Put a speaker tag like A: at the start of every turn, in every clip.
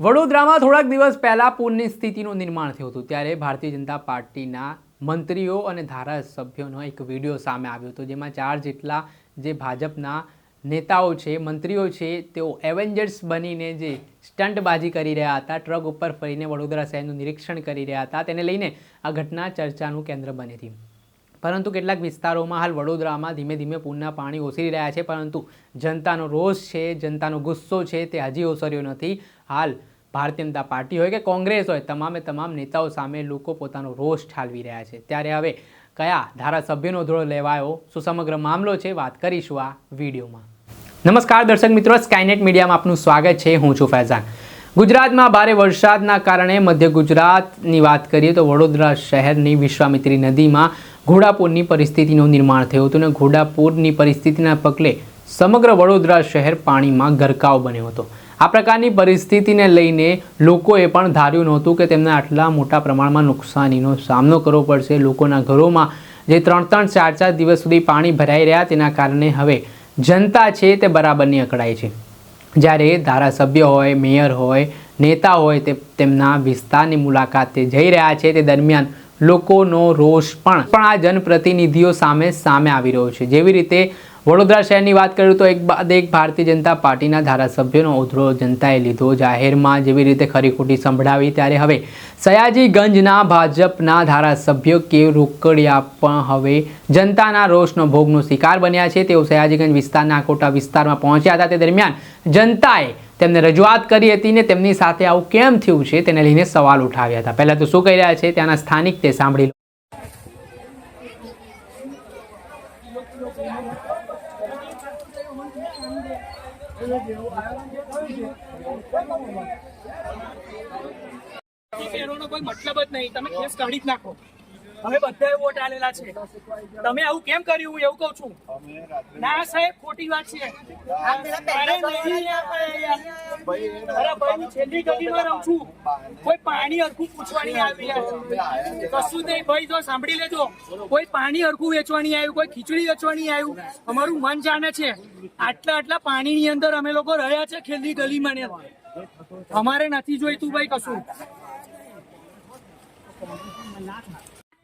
A: વડોદરામાં થોડાક દિવસ પહેલાં પૂરની સ્થિતિનું નિર્માણ થયું હતું. ત્યારે ભારતીય જનતા પાર્ટીના મંત્રીઓ અને ધારાસભ્યોનો એક વીડિયો સામે આવ્યો હતો, જેમાં ચાર જેટલા જે ભાજપના નેતાઓ છે, મંત્રીઓ છે, તેઓ એવેન્જર્સ બનીને જે સ્ટંટબાજી કરી રહ્યા હતા, ટ્રક ઉપર ફરીને વડોદરા શહેરનું નિરીક્ષણ કરી રહ્યા હતા. તેને લઈને આ ઘટના ચર્ચાનું કેન્દ્ર બની હતી. પરંતુ કેટલાક વિસ્તારોમાં હાલ વડોદરામાં ધીમે ધીમે પૂરના પાણી ઓસરી રહ્યા છે, પરંતુ જનતાનો રોષ છે, જનતાનો ગુસ્સો છે, તે હજી ઓસર્યો નથી. હાલ ભારતીય જનતા પાર્ટી હોય કે કોંગ્રેસ હોય, તમામે તમામ નેતાઓ સામે લોકો પોતાનો રોષ ઠાલવી રહ્યા છે. ત્યારે હવે કયા ધારાસભ્યનો ધોળો લેવાયો? શું સમગ્ર મામલો છે? વાત કરીશું આ વિડીયોમાં. નમસ્કાર દર્શક મિત્રો સ્કાયનેટ મીડિયામાં આપનું સ્વાગત છે. હું છું ફૈઝાન. ગુજરાતમાં ભારે વરસાદના કારણે મધ્ય ગુજરાતની વાત કરીએ તો વડોદરા શહેરની વિશ્વામિત્રી નદીમાં ઘોડાપૂરની પરિસ્થિતિનું નિર્માણ થયું હતું અને ઘોડાપૂરની પરિસ્થિતિના પગલે સમગ્ર વડોદરા શહેર પાણીમાં ગરકાવ બન્યો હતો. આ પ્રકારની પરિસ્થિતિને લઈને લોકોએ પણ ધાર્યું નહોતું કે તેમને આટલા મોટા પ્રમાણમાં નુકસાનીનો સામનો કરવો પડશે. લોકોના ઘરોમાં જે ત્રણ ત્રણ ચાર ચાર દિવસ સુધી પાણી ભરાઈ રહ્યા, તેના કારણે હવે જનતા છે તે બરાબરની અકળાય છે. જ્યારે ધારાસભ્ય હોય, મેયર હોય, નેતા હોય તે તેમના વિસ્તારની મુલાકાતે જઈ રહ્યા છે. તે દરમિયાન લોકોનો રોષ પણ. પણ આ જનપ્રતિનિધિઓ સામે સામે આવી રહ્યો છે. જેવી રીતે વડોદરા શહેરની વાત કરું તો એક બાદ એક ભારતીય જનતા પાર્ટીના ધારાસભ્યોનો ઉધરો જનતાએ લીધો જાહેરમાં જેવી રીતે ખરીખોટી સંભળાવી. ત્યારે હવે સયાજીગંજના ભાજપના ધારાસભ્યો કે રોકડિયા પણ હવે જનતાના રોષનો ભોગનો શિકાર બન્યા છે. તેઓ સયાજીગંજ વિસ્તારના કોટા વિસ્તારમાં પહોંચ્યા હતા. તે દરમિયાન જનતાએ તેમને રજૂઆત કરી હતી ને તેમની સાથે આવું કેમ થયું છે તેને લઈને સવાલ ઉઠાવ્યા હતા. પહેલાં તો શું કહી રહ્યા છે? ત્યાંના સ્થાનિક તે સાંભળી લો.
B: કોઈ મતલબ જ નહીં. તમે કેસ કાઢી જ નાખો. અમે બધાએ વોટ આલેલા છે. તમે આવું કેમ કર્યું? હું એવું કહું છું. ના, સાહેબ, ખોટી વાત છે. કોઈ પાણી હરખું પૂછવાની આવી કશું નહીં. ભાઈ, જો સાંભળી લેજો. કોઈ પાણી હરખું વેચવાની આવ્યું, કોઈ ખીચડી વેચવાની આવ્યું. અમારું મન જાણે છે. આટલા આટલા પાણીની અંદર અમે લોકો રહ્યા છે છેલ્લી ગલીમાં અમારે નથી જોઈતું ભાઈ કશું.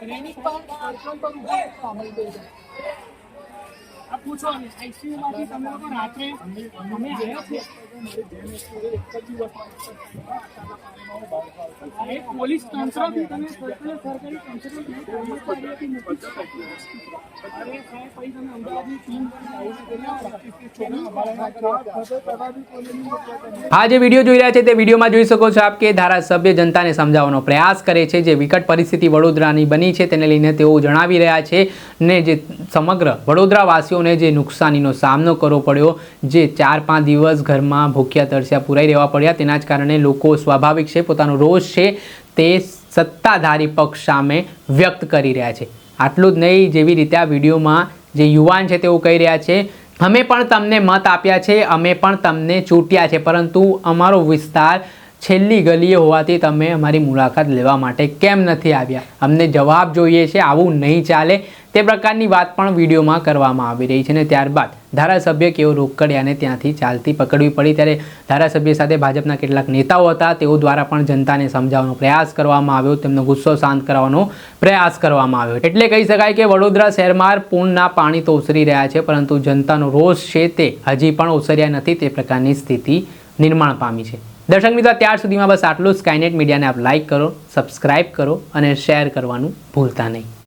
C: ને પણ
B: આ
A: જે વીડિયો જોઈ રહ્યા છે તે વિડીયોમાં જોઈ શકો છો આપ કે ધારાસભ્ય જનતાને સમજાવવાનો પ્રયાસ કરે છે. જે વિકટ પરિસ્થિતિ વડોદરાની બની છે તેને લઈને તેઓ જણાવી રહ્યા છે ને જે સમગ્ર વડોદરાવાસીઓને જે નુકસાનીનો સામનો કરવો પડ્યો, જે ચાર પાંચ દિવસ ઘરમાં ભૂખ્યા, તરસ્યા, પુરાઈ રહેવા પડ્યા, તેના જ કારણે લોકો સ્વાભાવિક છે, પોતાનો રોષ છે, તે સત્તાધારી પક્ષ સામે વ્યક્ત કરી રહ્યા છે. આટલું જ નહીં, જેવી રીતે આ વિડીયોમાં જે યુવાન છે તેઓ કહી રહ્યા છે, અમે પણ તમને મત આપ્યા છે, અમે પણ તમને ચૂંટ્યા છે, પરંતુ અમારો વિસ્તાર છેલ્લી ગલીએ હોવાથી તમે અમારી મુલાકાત લેવા માટે કેમ નથી આવ્યા? અમને જવાબ જોઈએ છે, આવું નહીં ચાલે. તે પ્રકારની વાત પણ વિડીયોમાં કરવામાં આવી રહી છે અને ત્યારબાદ ધારાસભ્ય કેવો રોકડિયાને ત્યાંથી ચાલતી પકડવી પડી. ત્યારે ધારાસભ્ય સાથે ભાજપના કેટલાક નેતાઓ હતા. તેઓ દ્વારા પણ જનતાને સમજાવવાનો પ્રયાસ કરવામાં આવ્યો. તેમનો ગુસ્સો શાંત કરવાનો પ્રયાસ કરવામાં આવ્યો. એટલે કહી શકાય કે વડોદરા શહેરમાં પૂરના પાણી તો ઓસરી રહ્યા છે, પરંતુ જનતાનો રોષ છે તે. હજી પણ ઓસર્યા નથી. તે પ્રકારની સ્થિતિ નિર્માણ પામી છે. દર્શક મિત્રો, ત્યાર સુધીમાં બસ આટલું સ્કાયનેટ મીડિયાને આપ લાઇક કરો સબસ્ક્રાઇબ કરો અને શેર કરવાનું ભૂલતા નહીં.